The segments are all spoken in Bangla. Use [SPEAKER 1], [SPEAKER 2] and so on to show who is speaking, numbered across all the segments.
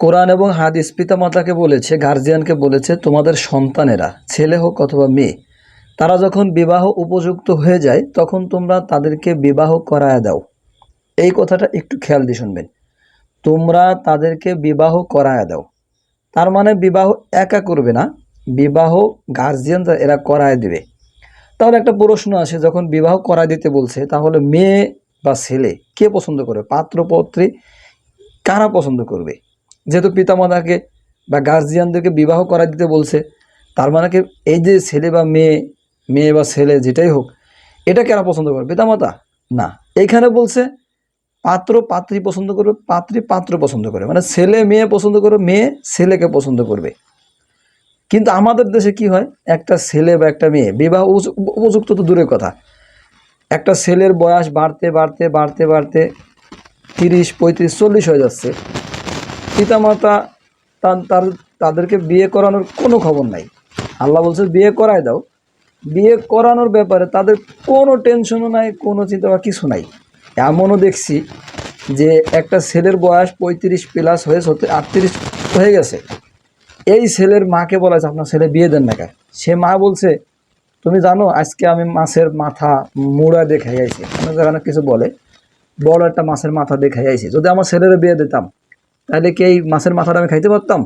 [SPEAKER 1] কোরআন এবং হাদিস পিতামাতাকে বলেছে গার্জিয়ানকে বলেছে, তোমাদের সন্তানেরা, ছেলে হোক অথবা মেয়ে, তারা যখন বিবাহ উপযুক্ত হয়ে যায়, তখন তোমরা তাদেরকে বিবাহ করায় দাও। এই কথাটা একটু খেয়াল দিয়ে শুনবেন। তোমরা তাদেরকে বিবাহ করায় দাও। তার মানে বিবাহ একা করবে না, বিবাহ গার্জিয়ানরা এরা করায় দেবে। তাহলে একটা প্রশ্ন আসে, যখন বিবাহ করায় দিতে বলছে, তাহলে মেয়ে বা ছেলে কে পছন্দ করবে? পাত্রপত্রী কারা পছন্দ করবে? যেহেতু পিতামাতাকে বা গার্জিয়ানদেরকে বিবাহ করা দিতে বলছে, তার মানে কি এই যে ছেলে বা মেয়ে মেয়ে বা ছেলে যেটাই হোক, এটা কেন পছন্দ করবে? পিতামাতা? না। এইখানে বলছে, পাত্র পাত্রী পছন্দ করবে, পাত্রী পাত্র পছন্দ করবে মানে ছেলে মেয়ে পছন্দ করবে, মেয়ে ছেলেকে পছন্দ করবে। কিন্তু আমাদের দেশে কি হয়, একটা ছেলে বা একটা মেয়ে, বিবাহ উপযুক্ত তো দূরের কথা। একটা ছেলের বয়স বাড়তে বাড়তে বাড়তে বাড়তে তিরিশ, পঁয়ত্রিশ, চল্লিশ হয়ে যাচ্ছে। পিতামাতা তার তাদেরকে বিয়ে করানোর কোনো খবর নাই। আল্লাহ বলছে, বিয়ে করায় দাও। বিয়ে করানোর ব্যাপারে তাদের কোনো টেনশনও নাই, কোনো চিন্তা বা কিছু নাই। এমনও দেখছি যে একটা ছেলের বয়স পঁয়ত্রিশ প্লাস হয়ে সত্যি আটত্রিশ হয়ে গেছে। এই ছেলের মাকে বলা আপনার ছেলে বিয়ে দেন না কেন? সে মা বলছে, তুমি জানো, আজকে আমি মাছের মাথা মুড়া দেখে আইছি অনেক অনেক কিছু বলে, বড় একটা মাছের মাথা দেখে আইছি যদি আমার ছেলের বিয়ে দিতাম তাহলে কি এই মাছের মাথাটা আমি খাইতে পারতাম?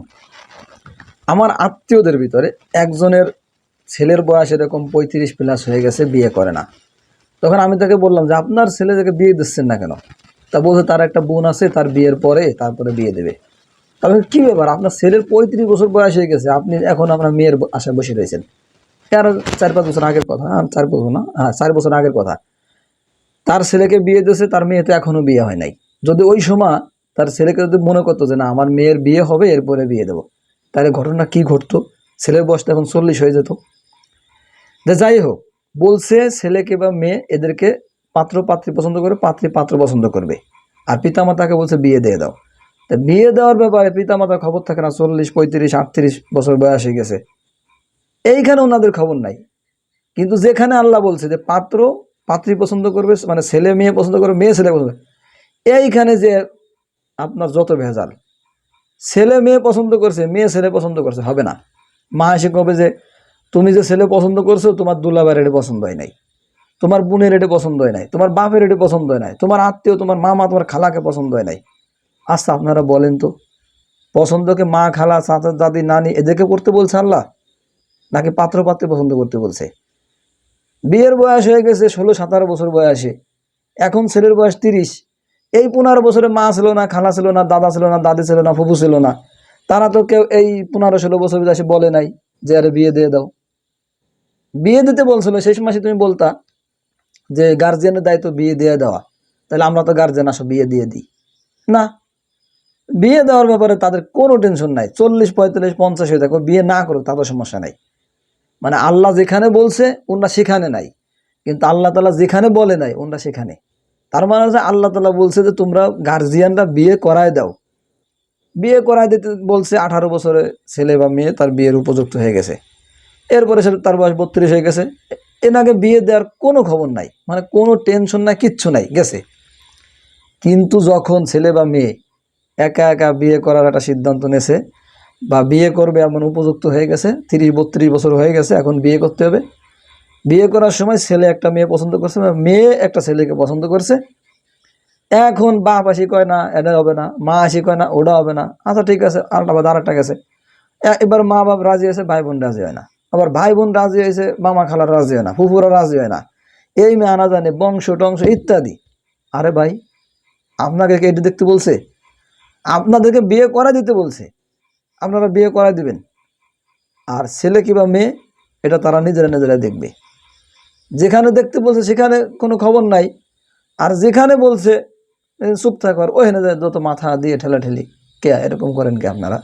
[SPEAKER 1] আমার আত্মীয়দের ভিতরে একজনের ছেলের বয়স এরকম পঁয়ত্রিশ প্লাস হয়ে গেছে, বিয়ে করে না। তখন আমি তাকে বললাম যে, আপনার ছেলে যাকে বিয়ে দিচ্ছেন না কেন? তা বলছে, তার একটা বোন আছে, তার বিয়ের পরে তারপরে বিয়ে দেবে। তাহলে কি ব্যাপার? আপনার ছেলের পঁয়ত্রিশ বছর বয়স হয়ে গেছে, আপনি এখন আপনার মেয়ের আশায় বসে রয়েছেন। আর চার পাঁচ বছর আগের কথা হ্যাঁ চার বছর না হ্যাঁ চার বছর আগের কথা। তার ছেলেকে বিয়ে দিয়েছে, তার মেয়ে তো এখনও বিয়ে হয় নাই। যদি ওই সময় তার ছেলেকে যদি মনে করতো যে না, আমার মেয়ের বিয়ে হবে, এরপরে বিয়ে দেবো। তাহলে ঘটনা কি ঘটতো? ছেলের বয়সটা এখন চল্লিশ হয়ে যেত। যাই হোক, বলছে ছেলেকে বা মেয়ে এদেরকে পাত্র পাত্রী পছন্দ করে, পাত্রী পাত্র পছন্দ করবে। আর পিতামাতাকে বলছে, বিয়ে দিয়ে দাও। তা বিয়ে দেওয়ার ব্যাপারে পিতামাতার খবর থাকে না, চল্লিশ, পঁয়ত্রিশ, আটত্রিশ বছর বয়স হয়ে গেছে। এইখানে ওনাদের খবর নাই। কিন্তু যেখানে আল্লাহ বলছে যে পাত্র পাত্রী পছন্দ করবে মানে ছেলে মেয়ে পছন্দ করবে, মেয়ে ছেলে পছন্দ এইখানে যে আপনার যত ভেজাল। ছেলে মেয়ে পছন্দ করছে, মেয়ে ছেলে পছন্দ করছে, হবে না। মা এসে কবে যে, তুমি যে ছেলে পছন্দ করছ, তোমার দুলাবার এটা পছন্দ হয় নাই। তোমার বোনের এটা পছন্দ হয় নাই। তোমার বাপের এটা পছন্দ হয় নাই। তোমার আত্মীয়, তোমার মামা, তোমার খালাকে পছন্দ হয় নাই। আচ্ছা আপনারা বলেন তো, পছন্দকে মা, খালা, চাচা, দাদি, নানি এদেরকে করতে বলছে আল্লাহ? নাকি পাত্র পাত্রী পছন্দ করতে বলছে? বিয়ের বয়স হয়ে গেছে ষোলো, সতেরো বছর বয়সে। এখন ছেলের বয়স তিরিশ। এই পনেরো বছরে মা ছিল না, খালা ছিল না, দাদা ছিল না, দাদি ছিল না, ফুফু ছিল না। তারা তো কেউ এই পনেরো ষোলো বছর বয়সে বলে নাই যে আরে বিয়ে দিয়ে দাও। বিয়ে দিতে বলছিল শেষ মাসে তুমি বলতা যে গার্জিয়ানের দায়িত্ব বিয়ে দিয়ে দেওয়া। তাহলে আমরা তো গার্জিয়ান আসো বিয়ে দিয়ে দিই। না, বিয়ে দেওয়ার ব্যাপারে তাদের কোনো টেনশন নাই। চল্লিশ, পঁয়তাল্লিশ, পঞ্চাশ হয়ে থাকো, বিয়ে না করো তাদের সমস্যা নাই। মানে আল্লাহ যেখানে বলছে, ওনারা সেখানে নাই। কিন্তু আল্লাহ তালা যেখানে বলে নাই, ওনারা সেখানে। তার মানে হচ্ছে আল্লাহ তালা বলছে যে তোমরা গার্জিয়ানরা বিয়ে করায় দাও। বিয়ে করায় দিতে বলছে আঠারো বছরে ছেলে বা মেয়ে তার বিয়ের উপযুক্ত হয়ে গেছে। এরপরে সে তার বয়স বত্রিশ হয়ে গেছে। এনাকে বিয়ে দেওয়ার কোনো খবর নাই মানে কোনো টেনশন নাই, কিচ্ছু নাই, গেছে। কিন্তু যখন ছেলে বা মেয়ে একা একা বিয়ে করার একটা সিদ্ধান্ত নেছে বা বিয়ে করবে এমন উপযুক্ত হয়ে গেছে, তিরিশ বত্রিশ বছর হয়ে গেছে, এখন বিয়ে করতে হবে। বিয়ে করার সময় ছেলে একটা মেয়ে পছন্দ করছে মেয়ে একটা ছেলেকে পছন্দ করছে। এখন বাপ আসি কয় না এটা হবে না, মা আসি কয় না, ওটা হবে না। আচ্ছা ঠিক আছে, আরেকটা বাদ, আরেকটা গেছে। এবার মা বাপ রাজি হয়েছে ভাই বোন রাজি হয় না। আবার ভাই বোন রাজি হয়েছে, মামা খালার রাজি হয় না, ফুফুরা রাজি হয় না। এই মেয়ে আনা জানে বংশ, টংশ ইত্যাদি। আরে ভাই, আপনাকে এটি দেখতে বলছে? আপনাদেরকে বিয়ে করা দিতে বলছে। আপনারা বিয়ে করা দিবেন। আর ছেলে কিংবা মেয়ে, এটা তারা নিজেরা নিজেরা দেখবে। যেখানে দেখতে বলছে সেখানে কোনো খবর নাই। আর যেখানে বলছে চুপ থাকার ওখানে যায় যত মাথা দিয়ে ঠেলাঠেলি, কে এরকম করেন কি আপনারা?